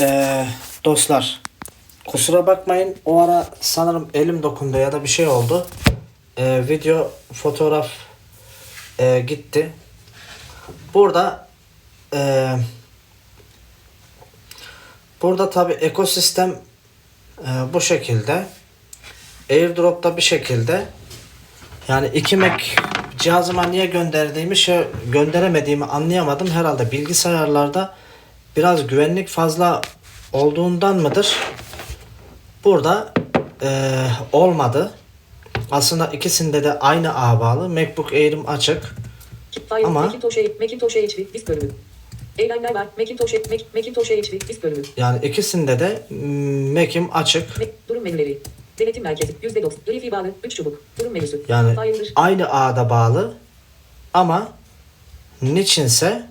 Ee, dostlar kusura bakmayın o ara sanırım elim dokundu ya da bir şey oldu. Ee, video fotoğraf e, gitti. Burada e, burada tabi ekosistem e, bu şekilde. Airdrop'ta bir şekilde. Yani iki Mac cihazıma niye gönderdiğimi şey gönderemediğimi anlayamadım. Herhalde bilgisayarlarda biraz güvenlik fazla olduğundan mıdır? Burada eee, olmadı. Aslında ikisinde de aynı ağ bağlı. MacBook Air'im açık. File, Ama- Macintosh, Macintosh HP, disk bölümü. Eylemler var. Macintosh, Mac, Macintosh HP, disk bölümü. Yani ikisinde de Mac'im açık. Mac, durum menüleri. Denetim merkezi. %90. Wi-Fi bağlı. 3 çubuk. Durum menüsü. Yani File'dır. aynı ağda bağlı. Ama niçinse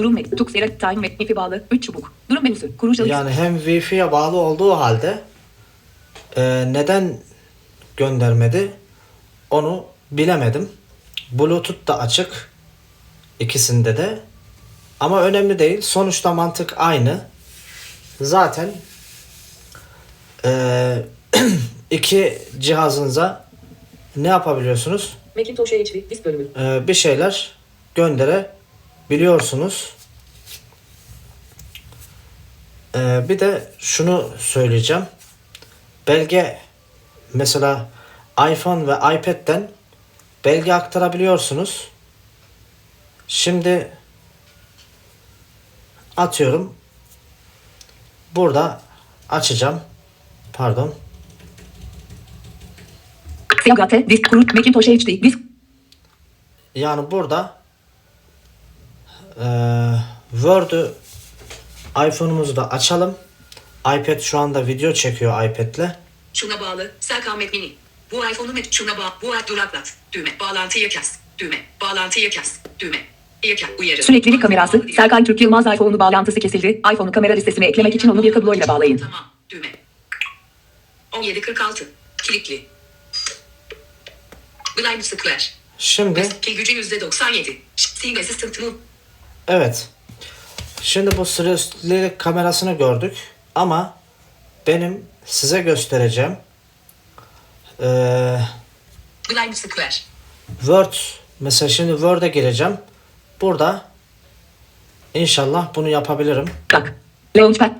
Durum menüsü. Tuxera Time ve Wi-Fi bağlı. 3 çubuk. Durum menüsü. Kurucu yani hem Wi-Fi'ye bağlı olduğu halde eee, neden göndermedi onu bilemedim. Bluetooth da açık. ikisinde de. Ama önemli değil. Sonuçta mantık aynı. Zaten eee, iki cihazınıza ne yapabiliyorsunuz? Macintosh HP, disk bölümü. Eee, bir şeyler gönderebiliyorsunuz. Eee, bir de şunu söyleyeceğim. Belge mesela iPhone ve iPad'den belge aktarabiliyorsunuz. Şimdi atıyorum burada açacağım. Pardon. Yani burada eee Word'ü iPhone'umuzu da açalım. iPad şu anda video çekiyor iPad'le. Şuna bağlı. Serkamet Mini. Bu iPhone'u met şuna bağ. Bu app duraklat. Düğme. Bağlantıyı kes. Düğme. Bağlantıyı kes. Düğme. Uyarı. Süreklilik kamerası. Serkan Türk Yılmaz iPhone'u bağlantısı kesildi. iPhone'u kamera listesine eklemek için onu bir kabloyla bağlayın. Tamam. Düğme. 1746. Kilitli. Blind Square. Şimdi Pil gücü %97. Sing Assistant Move. Evet. Şimdi bu süreklilik kamerasını gördük ama benim size göstereceğim Blind Square. Word mesela şimdi Word'e gireceğim. Burada inşallah bunu yapabilirim. Bak. Launchpad.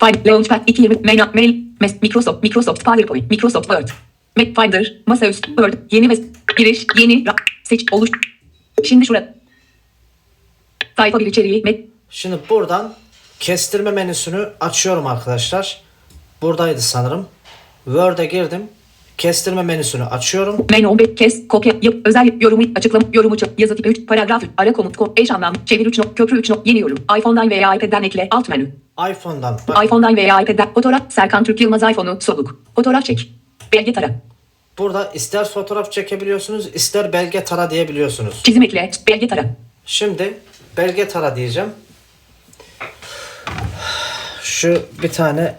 Find Launchpad 220 mail, mail Microsoft Microsoft PowerPoint Microsoft Word Mac Finder masaüstü Word yeni mes giriş yeni seç oluş şimdi şurada sayfa bir içeriği Mac Şimdi buradan kestirme menüsünü açıyorum arkadaşlar. Buradaydı sanırım. Word'e girdim. Kestirme menüsünü açıyorum. main 15 kes kopya yap özel yorumu açıklama yorumu çı- yazı tipi 3 paragraf 3 ara komut ko eş anlam çevir 3 nok köprü 3 nok yeni yorum iPhone'dan veya iPad'den ekle alt menü iPhone'dan bak, iPhone'dan veya iPad'den fotoğraf Serkan Türk Yılmaz iPhone'u soluk fotoğraf çek belge tara burada ister fotoğraf çekebiliyorsunuz ister belge tara diyebiliyorsunuz. çizim ekle belge tara Şimdi belge tara diyeceğim. Şu bir tane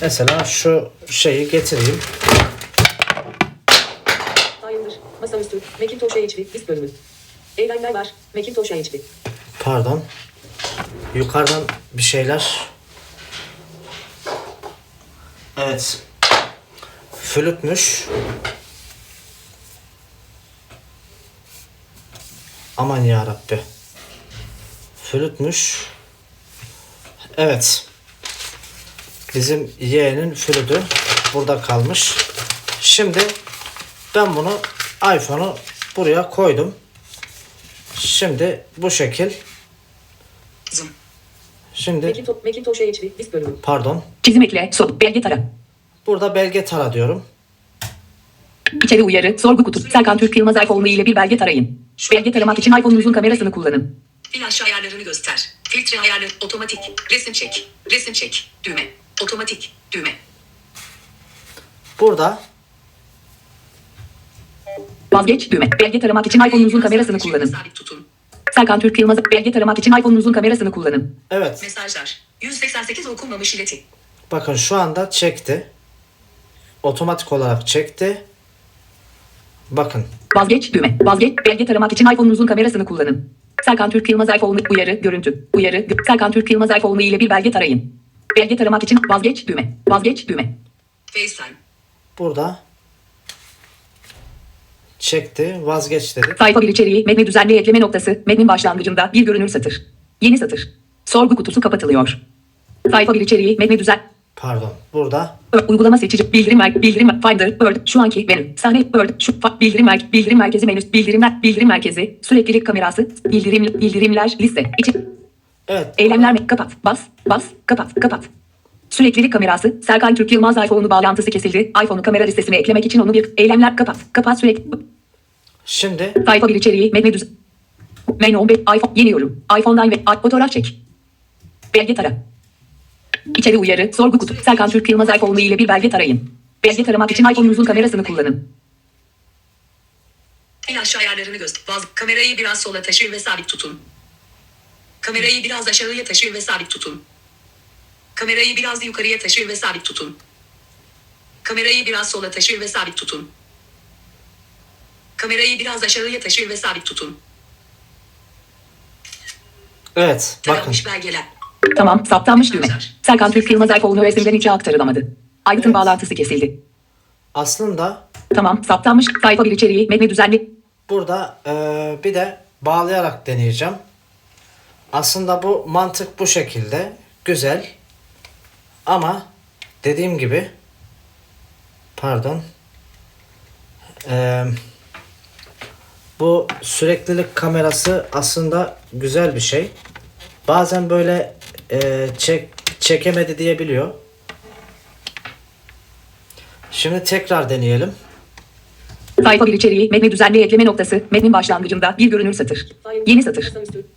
mesela şu şeyi getireyim. Hayırdır. Masaüstü. Macintosh HP. Disk bölümü. Eylemler var. Macintosh HP. Pardon. Yukarıdan bir şeyler. Evet. Flütmüş. Aman ya Rabbi. Flütmüş. Evet. Bizim yeğenin flütü burada kalmış. Şimdi ben bunu iPhone'u buraya koydum. Şimdi bu şekil. Şimdi Macintosh, Macintosh HP. Disk bölümü. pardon. Çizim ekle. Sol. Belge tara. Burada belge tara diyorum. İçeri uyarı. Sorgu kutusu. Serkan Türk Yılmaz iPhone'u ile bir belge tarayın. Belge taramak için iPhone'unuzun kamerasını kullanın. Flash ayarlarını göster. Filtre ayarları otomatik. Resim çek. Resim çek. Düğme. Otomatik. Düğme. Burada Vazgeç düğme. Belge taramak için iPhone'unuzun kamerasını kullanın. Sabit tutun. Serkan Türk Yılmaz belge taramak için iPhone'unuzun kamerasını kullanın. evet Mesajlar. 188 okunmamış ileti. bakın şu anda çekti. Otomatik olarak çekti. Bakın Vazgeç düğme. Vazgeç belge taramak için iPhone'unuzun kamerasını kullanın. Serkan Türk Yılmaz iPhone'u uyarı, görüntü, uyarı, Serkan Türk Yılmaz iPhone'u ile bir belge tarayın. Belge taramak için vazgeç düğme, vazgeç düğme. FaceTime. Burada çekti, vazgeç dedi. Sayfa bir içeriği, metni düzenli ekleme noktası, metnin başlangıcında bir görünür satır. Yeni satır. Sorgu kutusu kapatılıyor. Sayfa bir içeriği, metni düzen, Pardon. Burada Uygulama seçici bildirim mer bildirim Finder Word şu anki menü. Sahne Word şu bildirim mer bildirim merkezi menüsü bildirimler bildirim merkezi süreklilik kamerası bildirim bildirimler liste içi evet. Eylemler kapat bas bas kapat kapat. Süreklilik kamerası Serkan Türk Yılmaz iPhone'u bağlantısı kesildi iPhone'u kamera listesine eklemek için onu bir eylemler kapat kapat sürekli şimdi sayfa bir içeriği metni düz menü 15 iPhone yeni yorum. iPhone'dan ve fotoğraf çek. Belge tara İçeri uyarı, sorgu kutu. Serkan Türk Yılmaz iPhone'u ile bir belge tarayın. Belge taramak için iPhone'unuzun kamerasını kullanın. En aşağı ayarlarını göster. Kamerayı biraz sola taşır ve sabit tutun. Kamerayı biraz aşağıya taşır ve sabit tutun. Kamerayı biraz yukarıya taşır ve sabit tutun. Kamerayı biraz sola taşır ve sabit tutun. Kamerayı biraz aşağıya taşır ve sabit tutun. evet bakın Taranmış belgeler. Tamam, saptanmış düğme. Serkan Türk Yılmaz iPhone'unu ÖSYM'den içe aktarılamadı. Aygıt'ın bağlantısı kesildi. aslında Tamam, saptanmış sayfa bir içeriği, metni düzenli. burada eee, bir de bağlayarak deneyeceğim. Aslında bu mantık bu şekilde güzel ama dediğim gibi pardon Eee, bu süreklilik kamerası aslında güzel bir şey. Bazen böyle eee, çek çekemedi diyebiliyor. Şimdi tekrar deneyelim. Sayfa bir içeriği, metni düzenli ekleme noktası, metnin başlangıcında bir görünür satır. Yeni satır.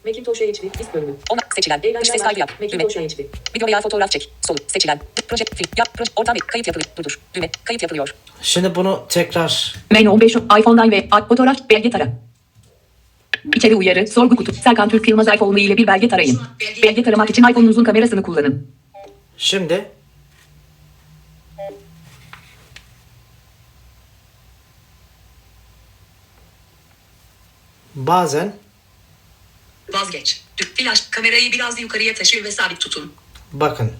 Macintosh HD disk bölümü. Ona seçilen. Dış ses kaydı yap. Düğme. Video veya fotoğraf çek. Solu. Seçilen. Proje. Film. Yap. Proje. Ortam. Kayıt yapılıyor. Durdur. Düğme. Kayıt yapılıyor. Şimdi bunu tekrar Menü 15 iPhone'dan ve fotoğraf belge tara. İçeri uyarı, sorgu kutu. Serkan Türk Yılmaz iPhone'u ile bir belge tarayın. Belge taramak için iPhone'unuzun kamerasını kullanın. Şimdi bazen Vazgeç. Flash. Kamerayı biraz yukarıya taşır ve sabit tutun. bakın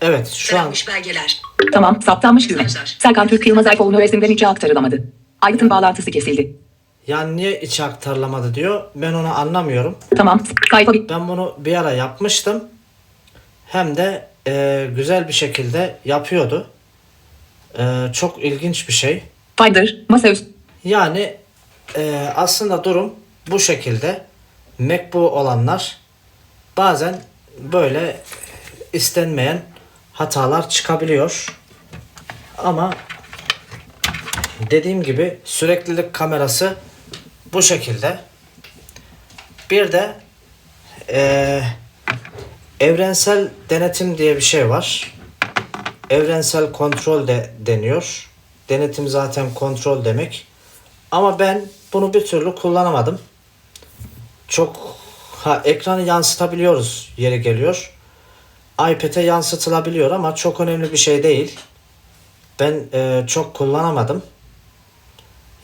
Evet şu an Taranmış belgeler. Tamam, saptanmış. Mesajlar. Serkan Türk Yılmaz iPhone'unu ÖSYM'den içe aktarılamadı. Aygıt'ın bağlantısı kesildi. Yani niye içe aktarılamadı diyor. Ben onu anlamıyorum. Tamam, bir... Ben bunu bir ara yapmıştım. Hem de e, güzel bir şekilde yapıyordu. E, çok ilginç bir şey. Finder, masaüstü. Yani e, aslında durum bu şekilde. MacBook olanlar bazen böyle istenmeyen hatalar çıkabiliyor. Ama dediğim gibi süreklilik kamerası bu şekilde. Bir de e, evrensel denetim diye bir şey var. Evrensel kontrol de deniyor. Denetim zaten kontrol demek. Ama ben bunu bir türlü kullanamadım. Çok ha ekranı yansıtabiliyoruz yeri geliyor. iPad'e yansıtılabiliyor ama çok önemli bir şey değil. Ben e, çok kullanamadım.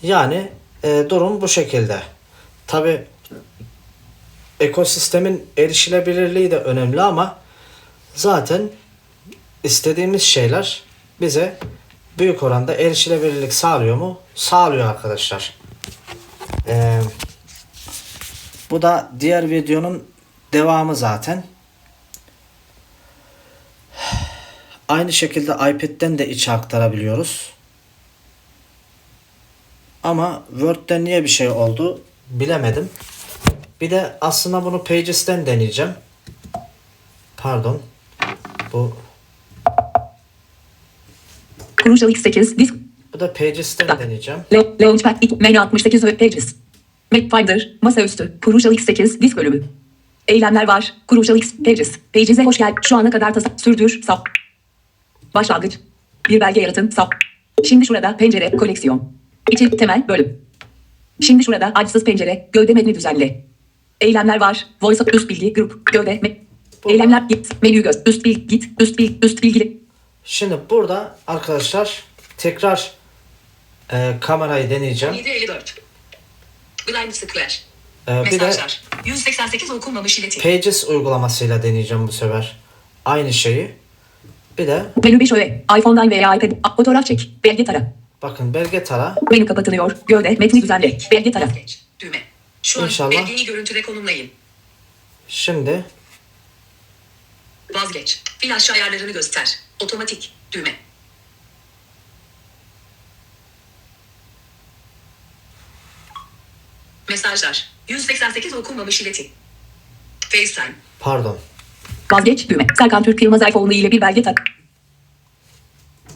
Yani e, durum bu şekilde. Tabi ekosistemin erişilebilirliği de önemli ama zaten istediğimiz şeyler bize büyük oranda erişilebilirlik sağlıyor mu? Sağlıyor arkadaşlar. Ee, bu da diğer videonun devamı zaten. Aynı şekilde iPad'den de içe aktarabiliyoruz. Ama Word'den niye bir şey oldu bilemedim. Bir de aslında bunu Pages'ten deneyeceğim. Pardon. Bu Crucial X8, disk. bu da Pages'ten deneyeceğim. Le Launchpad, ilk menü 68 web pages. Map Finder, masaüstü, Crucial X8, disk bölümü. Eylemler var, Crucial X pages. Pages'e hoş geldin. Şu ana kadar tasa, sürdür, sap. Başlangıç. Bir belge yaratın, sap. Şimdi şurada pencere, koleksiyon. İçi, temel, bölüm. Şimdi şurada açsız pencere, gövde metni düzenle. Eylemler var, voice üst bilgi, grup, gövde, me- Eylemler git, menü göz, üst bilgi, git, üst bilgi, üst bilgili. Şimdi burada arkadaşlar tekrar e, kamerayı deneyeceğim. 754. Blind Square. Ee, bir de Mesajlar. 188 okunmamış ileti. Pages uygulamasıyla deneyeceğim bu sefer. Aynı şeyi. Bir de Menü 5 öğe. iPhone'dan veya iPad. Fotoğraf çek. Belge tara. Bakın belge tara. Menü kapatılıyor. Gövde. Metni düzenle. Belge tara. Düğme. Şu İnşallah. an belgeyi görüntüde konumlayın. Şimdi Vazgeç. Flash ayarlarını göster. Otomatik. Düğme. Mesajlar. 188 okunmamış ileti. FaceTime. pardon. Vazgeç düğme. Serkan Türk Yılmaz iPhone'u ile bir belge tak.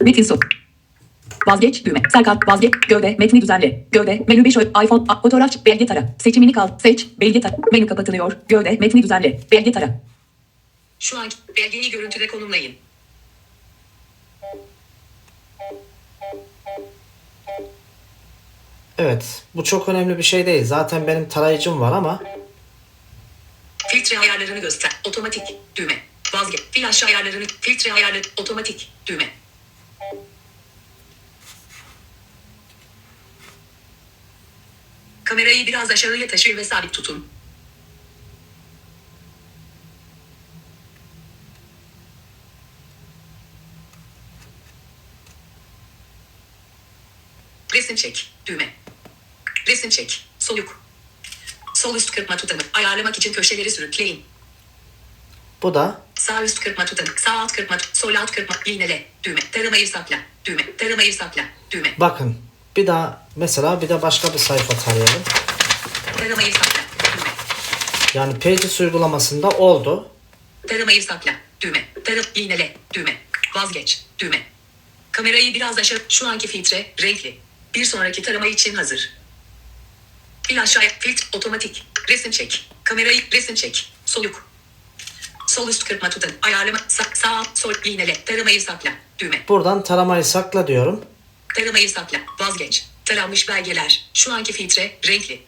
Metin son. Vazgeç düğme. Serkan vazgeç. Gövde. Metni düzenle. Gövde. Menü 5 iPhone. A- Fotoğraf. Belge tara. Seçimini kal. Seç. Belge tak. Menü kapatılıyor. Gövde. Metni düzenle. Belge tara. Şu an belgeyi görüntüde konumlayın. Evet. Bu çok önemli bir şey değil. Zaten benim tarayıcım var ama Filtre ayarlarını göster. Otomatik. Düğme. Vazgeç. Flash ayarlarını. Filtre ayarları. Otomatik. Düğme. Kamerayı biraz aşağıya taşıyın ve sabit tutun. Resim çek. Düğme. Resim çek. Soluk. Sol üst kırpma tutanı. Ayarlamak için köşeleri sürükleyin. bu da Sağ üst kırpma tutanı. Sağ alt kırpma. Sol alt kırpma. İğnele. Düğme. Taramayı sakla. Düğme. Taramayı sakla. Düğme. bakın bir daha mesela bir de başka bir sayfa tarayalım. Taramayı sakla. Düğme. Yani Pages uygulamasında oldu. Taramayı sakla. Düğme. Tara. İğnele. Düğme. Vazgeç. Düğme. Kamerayı biraz aşağı. Şu anki filtre. Renkli. Bir sonraki tarama için hazır. Flash ay- filtre. Otomatik. Resim çek. Kamerayı resim çek. Soluk. Sol üst kırpma tutan. Ayarlama. Sağ, sağ sol iğnele. Taramayı sakla. Düğme. Buradan taramayı sakla diyorum. Taramayı sakla. Vazgeç. Taranmış belgeler. Şu anki filtre. Renkli.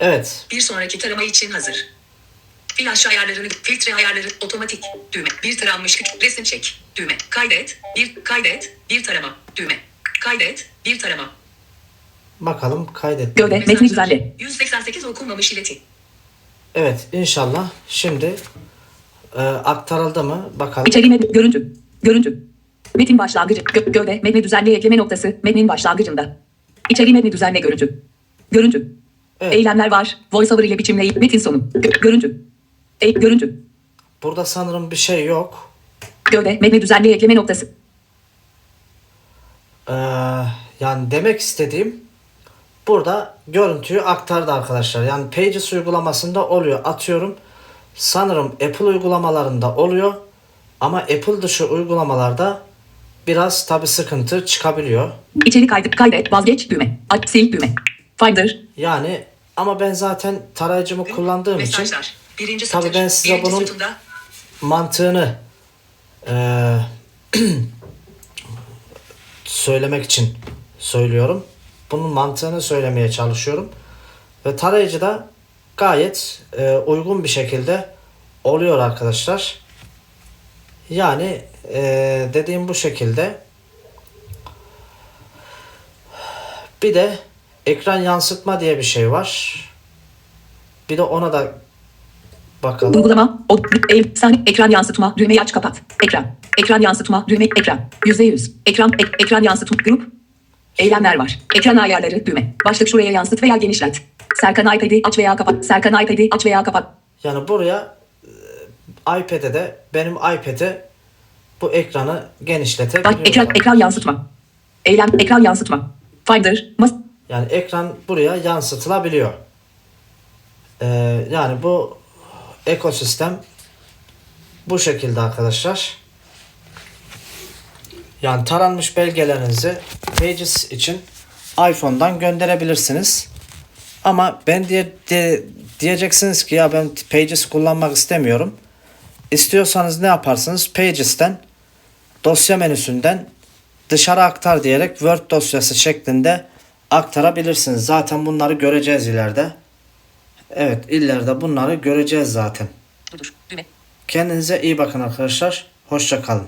Evet. Bir sonraki tarama için hazır. Flash ayarlarını, filtre ayarları, otomatik, düğme, bir taranmış, resim çek, düğme, kaydet, bir, kaydet, bir tarama, düğme, kaydet, bir tarama. Bakalım kaydet. Gövde. Metni düzenle. 188 okunmamış ileti. Evet inşallah şimdi e, aktarıldı mı bakalım. İçeriğine görüntü. Görüntü. Metin başlangıcı. Gö- gövde. Metni düzenle ekleme noktası. Metnin başlangıcında. İçeriği metni düzenle görüntü. Görüntü. Evet. Eylemler var. VoiceOver ile biçimleyip metin sonu. Gö- görüntü. E- görüntü. Burada sanırım bir şey yok. Gövde. Metni düzenle ekleme noktası. Ee, yani demek istediğim burada görüntüyü aktardı arkadaşlar. Yani Pages uygulamasında oluyor. Atıyorum sanırım Apple uygulamalarında oluyor. Ama Apple dışı uygulamalarda biraz tabi sıkıntı çıkabiliyor. İçerik kaydet. Kaydet. Vazgeç düğme. Aç. Sil düğme. Finder. Yani ama ben zaten tarayıcımı kullandığım için Mesajlar. Birinci Tabii satır. ben size birinci bunun- sütunda, mantığını eee, söylemek için söylüyorum. Bunun mantığını söylemeye çalışıyorum. Ve tarayıcı da gayet eee, uygun bir şekilde oluyor arkadaşlar. Yani eee, dediğim bu şekilde. Bir de ekran yansıtma diye bir şey var. Bir de ona da bakalım. Uygulama. O, el, sahne, ekran yansıtma. Düğmeyi aç kapat. Ekran. Ekran yansıtma. Düğme. Ekran. Yüzde yüz. Ekran. ek- ekran yansıtma. Grup. Eylemler var. Ekran ayarları. Düğme. Başlık şuraya yansıt veya genişlet. Serkan iPad'i aç veya kapat. Serkan iPad'i aç veya kapat. Yani buraya e, iPad'e de benim iPad'e bu ekranı genişletebiliyorum. ekran, ekran yansıtma. Eylem. Ekran yansıtma. Finder. Mas Yani ekran buraya yansıtılabiliyor. Ee, yani bu ekosistem bu şekilde arkadaşlar. Yani taranmış belgelerinizi Pages için iPhone'dan gönderebilirsiniz. Ama ben diye, diye- diyeceksiniz ki ya ben Pages kullanmak istemiyorum. İstiyorsanız ne yaparsınız? Pages'ten dosya menüsünden dışarı aktar diyerek Word dosyası şeklinde aktarabilirsiniz. Zaten bunları göreceğiz ileride. Evet ileride bunları göreceğiz zaten. Budur. Kendinize iyi bakın arkadaşlar. Hoşça kalın.